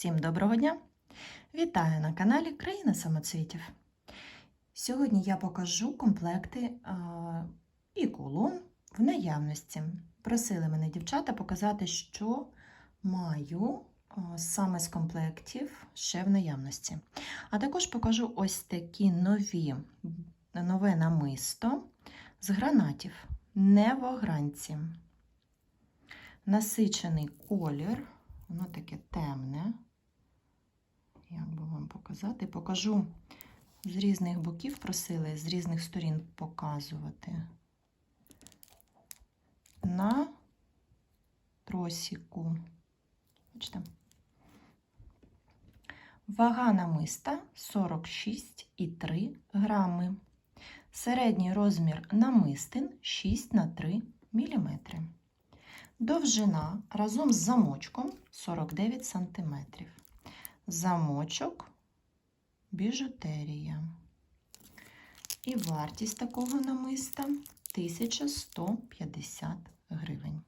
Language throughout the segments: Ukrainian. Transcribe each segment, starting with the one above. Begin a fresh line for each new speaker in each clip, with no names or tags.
Всім доброго дня! Вітаю на каналі Країна самоцвітів. Сьогодні я покажу комплекти а, і кулон в наявності. Просили мене дівчата показати, що маю а, саме з комплектів ще в наявності. А також покажу ось такі нові, нове намисто з гранатів, не в огранці. Насичений колір, воно таке темне. Як би вам показати? Покажу з різних боків, просили з різних сторін показувати. На тросіку. Бачите? Вага намиста 46,3 грами. Середній розмір намистин 6 на 3 мм. Довжина разом з замочком 49 см. Замочок біжутерія. І вартість такого намиста 1150 гривень.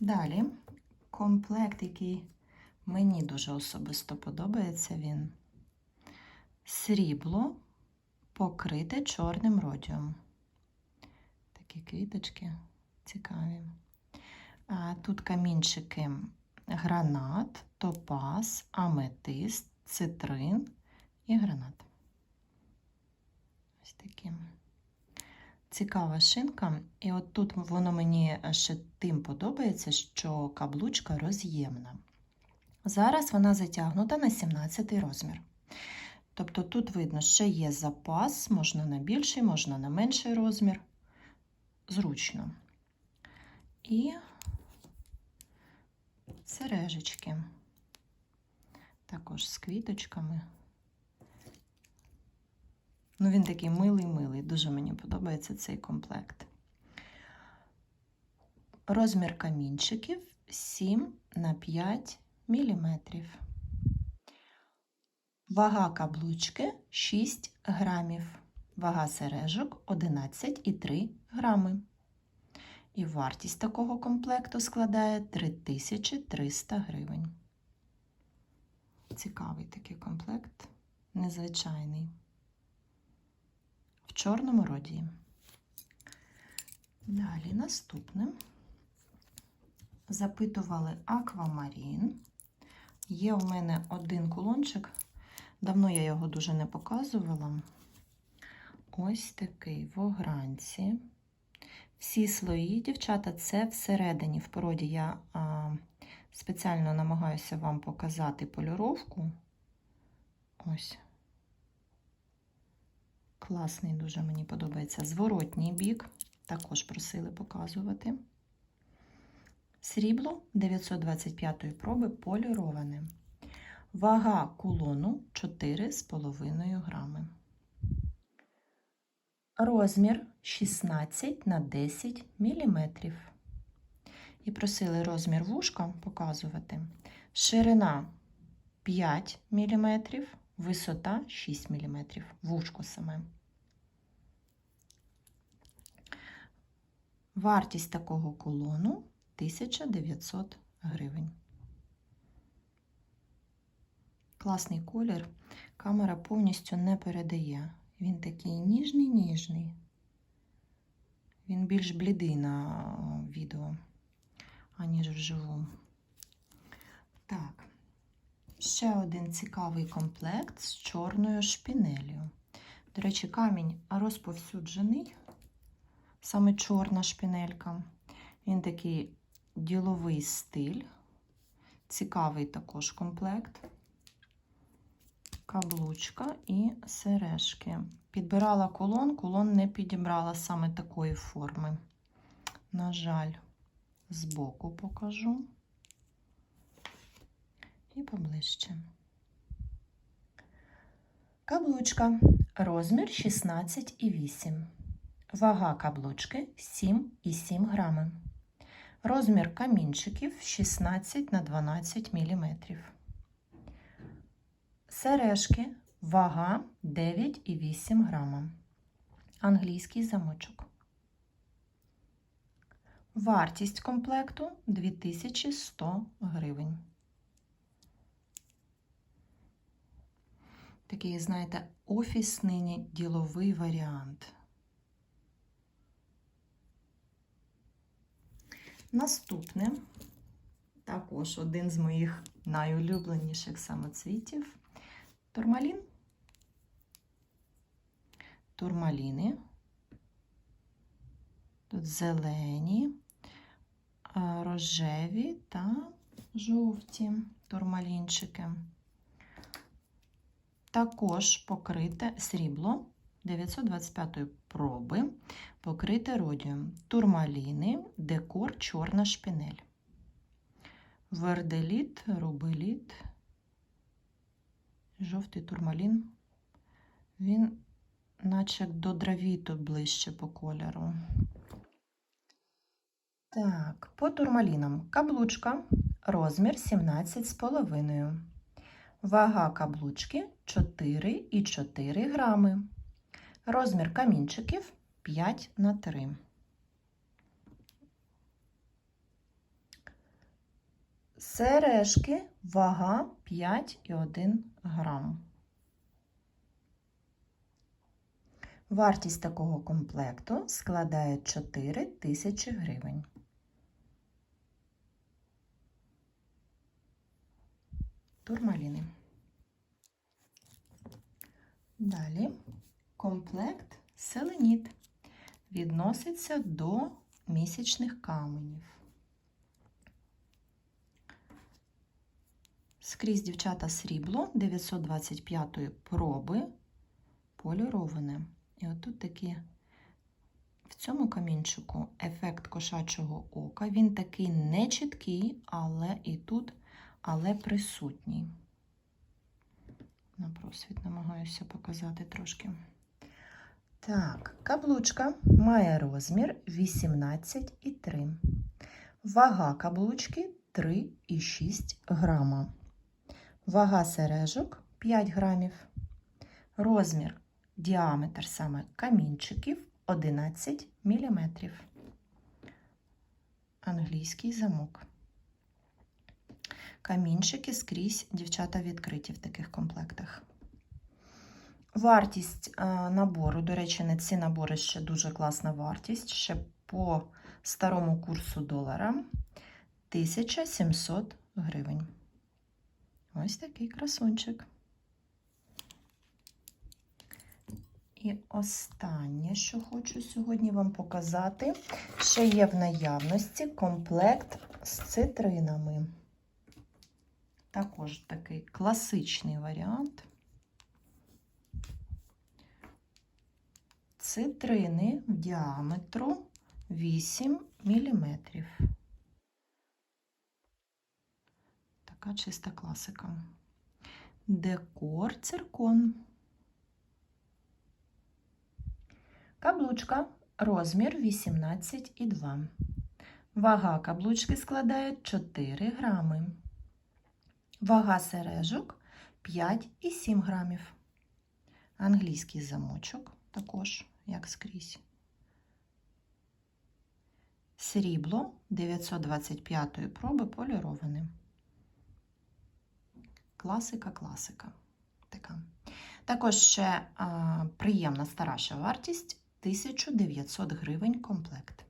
Далі комплект, який мені дуже особисто подобається, він срібло покрите чорним родіум. Такі квіточки цікаві. Тут камінчики гранат, топаз, аметист, цитрин і гранат. Ось такі. Цікава шинка. І от тут воно мені ще тим подобається, що каблучка роз'ємна. Зараз вона затягнута на 17 розмір. Тобто тут видно, що є запас, можна на більший, можна на менший розмір. Зручно. І сережечки. Також з квіточками. Ну, він такий милий-милий. Дуже мені подобається цей комплект. Розмір камінчиків 7 на 5 міліметрів. Вага каблучки 6 грамів. Вага сережок 11,3 грами. І вартість такого комплекту складає 3300 гривень. Цікавий такий комплект, незвичайний. В чорному роді. Далі наступне. Запитували аквамарін. Є у мене один кулончик. Давно я його дуже не показувала. Ось такий в огранці. Всі слої, дівчата, це всередині. В породі я а, спеціально намагаюся вам показати полюровку. Ось. Класний, дуже мені подобається зворотній бік. Також просили показувати. Срібло 925 проби поліроване. Вага кулону 4,5 грами. Розмір 16 на 10 мм. І просили розмір вушка показувати. Ширина 5 мм, висота 6 мм. Вушко саме. Вартість такого кулону 1900 гривень. Класний колір. Камера повністю не передає. Він такий ніжний-ніжний. Він більш блідий на відео, аніж вживу. Так, ще один цікавий комплект з чорною шпінелью. До речі, камінь розповсюджений, саме чорна шпінелька. Він такий діловий стиль. Цікавий також комплект каблучка і сережки. Підбирала кулон, кулон не підібрала саме такої форми. На жаль, збоку покажу і поближче. Каблучка. Розмір 16,8. Вага каблучки 7,7 грами. Розмір камінчиків 16 на 12 міліметрів. Сережки, вага 9,8 грама. Англійський замочок. Вартість комплекту 2100 гривень. Такий, знаєте, офісний діловий варіант. Наступне також один з моїх найулюбленіших самоцвітів турмалін. Турмаліни. Тут зелені, рожеві та жовті турмалінчики. Також покрите срібло 925 проби, покрите родієм. Турмаліни, декор, чорна шпінель. Верделіт, рубеліт, жовтий турмалін. Він, наче до дравіту ближче по кольору. Так, по турмалінам каблучка, розмір 17,5. Вага каблучки 4,4 грами. Розмір камінчиків 5 на 3. Сережки вага 5,1 грам. Вартість такого комплекту складає 4 тисячі гривень. Турмаліни. Далі комплект селеніт відноситься до місячних каменів. Скрізь дівчата срібло 925 проби поліроване. І отут такі в цьому камінчику ефект кошачого ока. Він такий не чіткий, але і тут, але присутній. На просвіт намагаюся показати трошки. Так, каблучка має розмір 18,3. Вага каблучки 3,6 грама. Вага сережок 5 грамів. Розмір, діаметр саме камінчиків 11 мм. Англійський замок. Камінчики скрізь дівчата відкриті в таких комплектах. Вартість набору, до речі, на ці набори ще дуже класна вартість. Ще по старому курсу долара 1700 гривень. Ось такий красунчик. І останнє, що хочу сьогодні вам показати, ще є в наявності комплект з цитринами. Також такий класичний варіант. Цитрини в діаметру 8 мм. Така чиста класика. Декор циркон. Каблучка розмір 18,2. Вага каблучки складає 4 грами. Вага сережок 5,7 грамів. Англійський замочок також, як скрізь. Срібло 925 проби поліроване. Класика, класика. Така. Також ще а, приємна стараша вартість 1900 гривень комплект.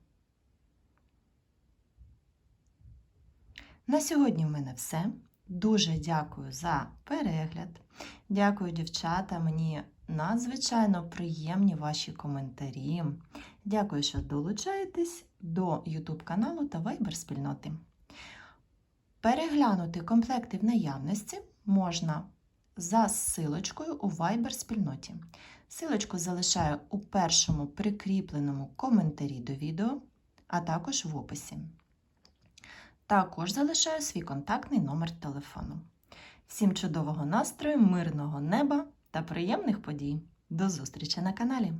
На сьогодні в мене все. Дуже дякую за перегляд. Дякую, дівчата. Мені надзвичайно приємні ваші коментарі. Дякую, що долучаєтесь до YouTube каналу та Viber спільноти. Переглянути комплекти в наявності можна за силочкою у Viber спільноті. Силочку залишаю у першому прикріпленому коментарі до відео, а також в описі. Також залишаю свій контактний номер телефону. Всім чудового настрою, мирного неба та приємних подій! До зустрічі на каналі!